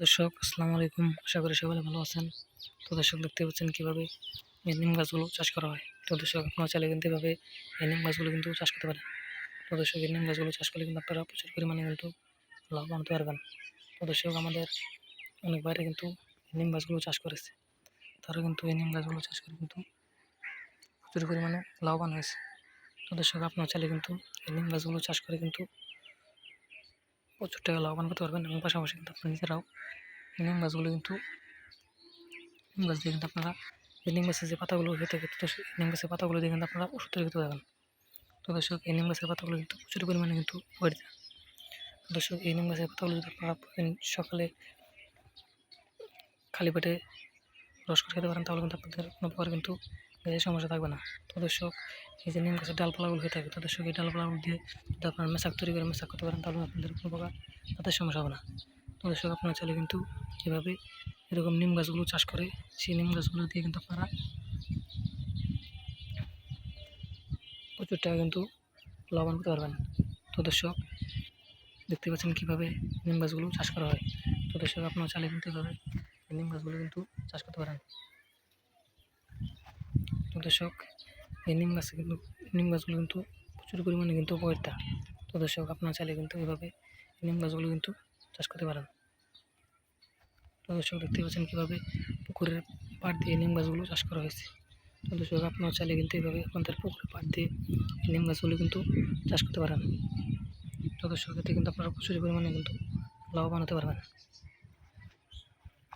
দর্শক, আসসালামু আলাইকুম। আশা করি সবাই ভালো আছেন। তো দর্শক, দেখতে পাচ্ছেন কীভাবে নিম গাছগুলো চাষ করা হয়। তো দর্শক, আপনারা চাইলে কিন্তু এভাবে নিম গাছগুলো কিন্তু চাষ করতে পারেন। তো দর্শক নিম গাছগুলো চাষ করলে কিন্তু আপনারা প্রচুর পরিমাণে কিন্তু লাভবান হতে পারবেন। তো দর্শক, আমাদের অনেক বাইরে কিন্তু নিম গাছগুলো চাষ করেছে। তারা কিন্তু এই নিম গাছগুলো চাষ করে কিন্তু প্রচুর পরিমাণে লাভবান হয়েছে। তো দর্শক, আপনারা চাইলে কিন্তু এই নিম গাছগুলো চাষ করে কিন্তু প্রচুর টাকা লাভবান করতে পারবেন এবং পাশাপাশি কিন্তু আপনারা নিজেরাও এই গাছগুলো কিন্তু নিম গাছ দিয়ে কিন্তু আপনারা এই নিম গাছের যে পাতাগুলো হয়ে থাকে, তো নিম গাছের পাতাগুলো দিয়ে কিন্তু আপনারা ওষুধ তৈরি করতে পারবেন। তো দর্শক, এই নিম গাছের পাতাগুলো কিন্তু প্রচুর পরিমাণে কিন্তু বাড়িতে দর্শক, এই নিম গাছের পাতাগুলো যদি আপনারা সকালে খালি পেটে রস করে খেতে পারেন, তাহলে কিন্তু আপনাদের কোনো প্রকার কিন্তু গ্যাসের সমস্যা থাকবে না। তো দর্শক, এই যে নিম গাছের ডালপালাগুলো হয়ে থাকে, তো দর্শক, এই ডালপালাগুলো দিয়ে যদি আপনারা মেশাক তৈরি করে মেশাক করতে পারেন, তাহলে আপনাদের কোনো প্রকার তাদের সমস্যা হবে না। তো দর্শক, আপনারা চাইলে কিন্তু এভাবে এরকম নিম গাছগুলো চাষ করে, সেই নিম গাছগুলো দিয়ে কিন্তু আপনারা প্রচুর টাকা কিন্তু লাভবান করতে পারবেন। তো দর্শক, দেখতে পাচ্ছেন কীভাবে নিম গাছগুলো চাষ করা হয়। তো দর্শক, আপনারা চাইলে কিন্তু এভাবে নিম গাছগুলো কিন্তু চাষ করতে পারেন। তো দর্শক, এই নিম গাছে কিন্তু, নিম গাছগুলো কিন্তু প্রচুর পরিমাণে কিন্তু উপকারিতা। তো দর্শক, আপনার চাইলে কিন্তু এভাবে এই নিম গাছগুলো কিন্তু চাষ করতে পারেন। তো দর্শক দেখতে পাচ্ছেন কীভাবে পুকুরের পাড় দিয়ে নিম গাছগুলো চাষ করা হয়েছে। তো দর্শক, আপনার চাইলে কিন্তু এইভাবে আপনাদের পুকুরের পাড় দিয়ে নিম গাছগুলো কিন্তু চাষ করতে পারেন। তো দর্শক, এতে কিন্তু আপনারা প্রচুর পরিমাণে কিন্তু লাভবান হতে পারবেন।